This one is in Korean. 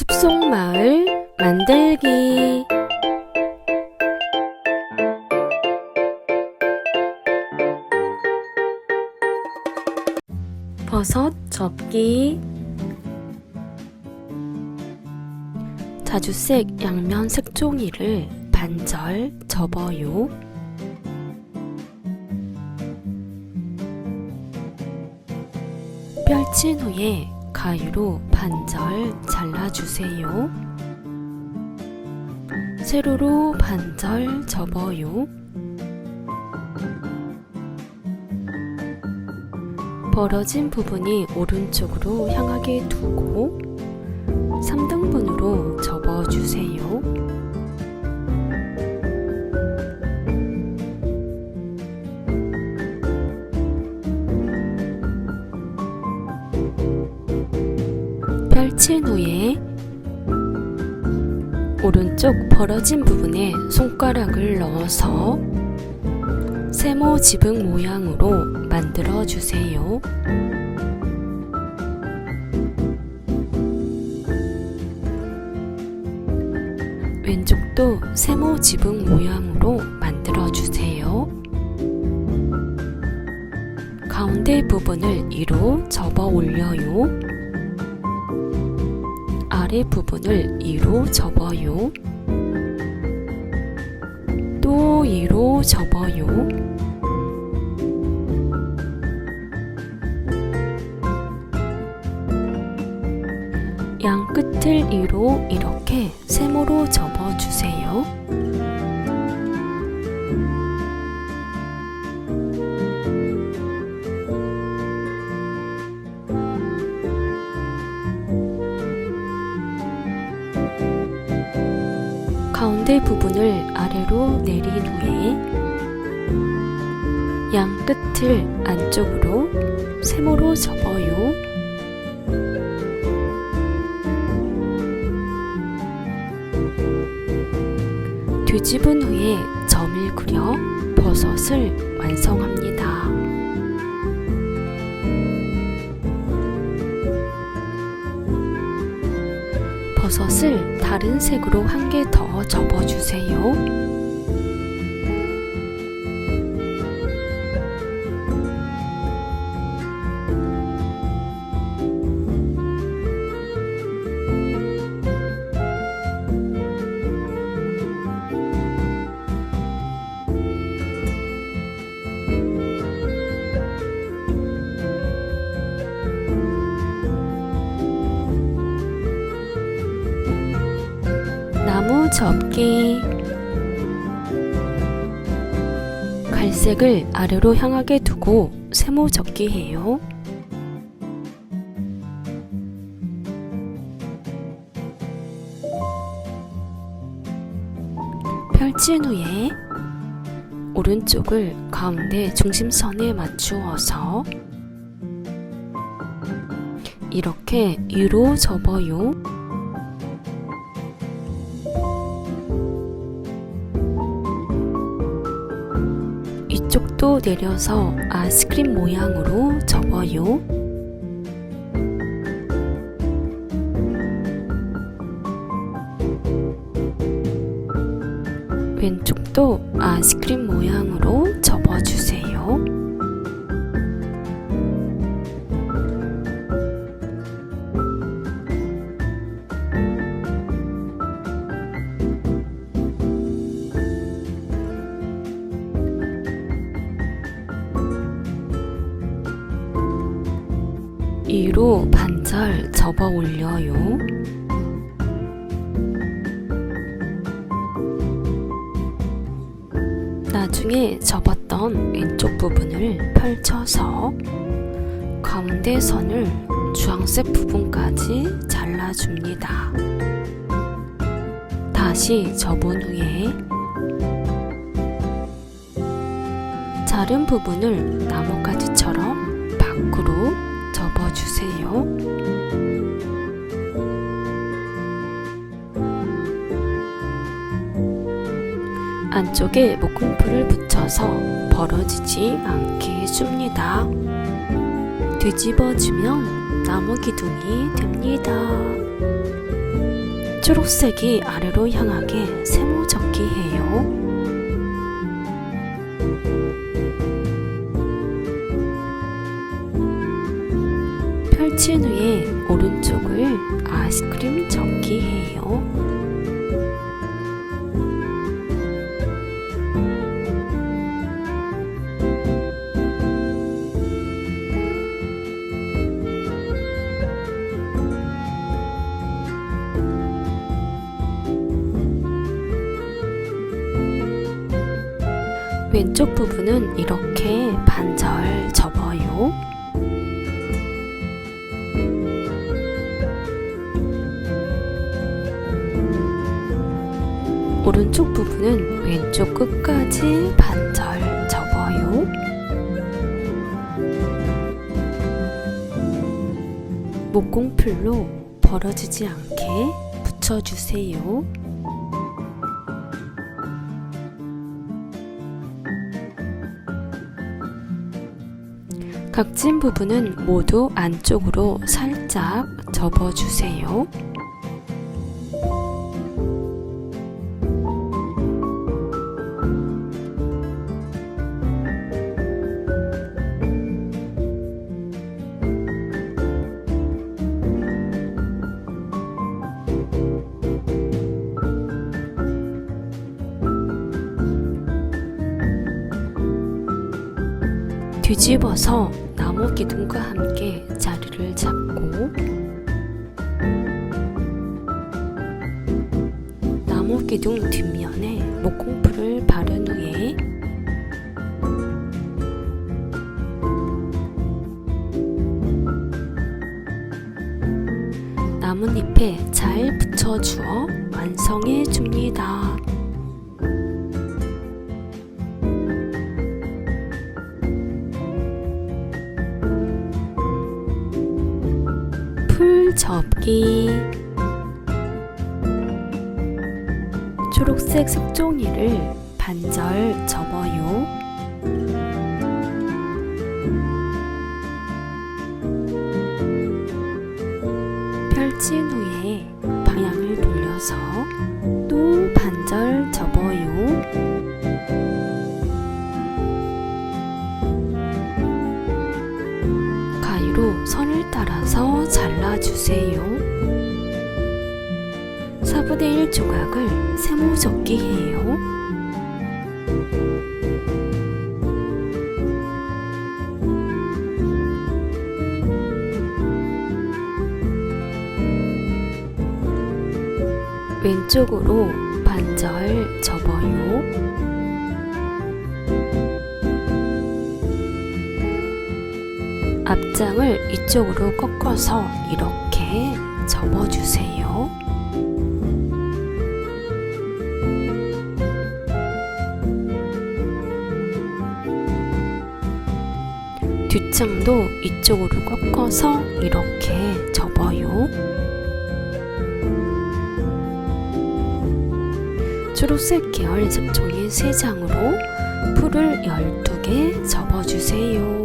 숲속 마을 만들기 버섯 접기 자주색 양면 색종이를 반절 접어요. 펼친 후에 가위로 반절 잘라주세요. 세로로 반절 접어요. 벌어진 부분이 오른쪽으로 향하게 두고 3등분으로 접어주세요. 펼친 후에 오른쪽 벌어진 부분에 손가락을 넣어서 세모 지붕 모양으로 만들어 주세요. 왼쪽도 세모 지붕 모양으로 만들어 주세요. 가운데 부분을 위로 접어 올려요. 아래 부분을 위로 접어요. 또 위로 접어요. 양 끝을 위로 이렇게 세모로 접어 주세요. 가운데 부분을 아래로 내린 후에 양 끝을 안쪽으로 세모로 접어요. 뒤집은 후에 점을 그려 버섯을 완성합니다. 버섯을 다른 색으로 한 개 더 접어주세요. 접기 갈색을 아래로 향하게 두고 세모 접기 해요. 펼친 후에 오른쪽을 가운데 중심선에 맞추어서 이렇게 위로 접어요. 이쪽도 내려서 아이스크림 모양으로 접어요. 왼쪽도 아이스크림 모양으로 접어주세요. 위로 반절 접어 올려요. 나중에 접었던 왼쪽 부분을 펼쳐서 가운데 선을 주황색 부분까지 잘라줍니다. 다시 접은 후에 자른 부분을 나뭇가지처럼 밖으로 주세요. 안쪽에 목공풀을 붙여서 벌어지지 않게 해줍니다. 뒤집어주면 나무 기둥이 됩니다. 초록색이 아래로 향하게 세모접기 해요. 펼친 후에 오른쪽을 아이스크림 접기 해요. 왼쪽 부분은 이렇게 반절 접어 오른쪽 부분은 왼쪽 끝까지 반절 접어요. 목공풀로 벌어지지 않게 붙여주세요. 각진 부분은 모두 안쪽으로 살짝 접어주세요. 뒤집어서 나무 기둥과 함께 자리를 잡고 나무 기둥 뒷면에 목 접기 초록색 색종이를 반절 접어요. 펼친 후 선을 따라서 잘라주세요. 4분의 1 조각을 세모 접기 해요. 왼쪽으로 반절 접어요. 앞장을 이쪽으로 꺾어서 이렇게 접어주세요. 뒷장도 이쪽으로 꺾어서 이렇게 접어요. 초록색 계열 색종이 3장으로 풀을 12개 접어주세요.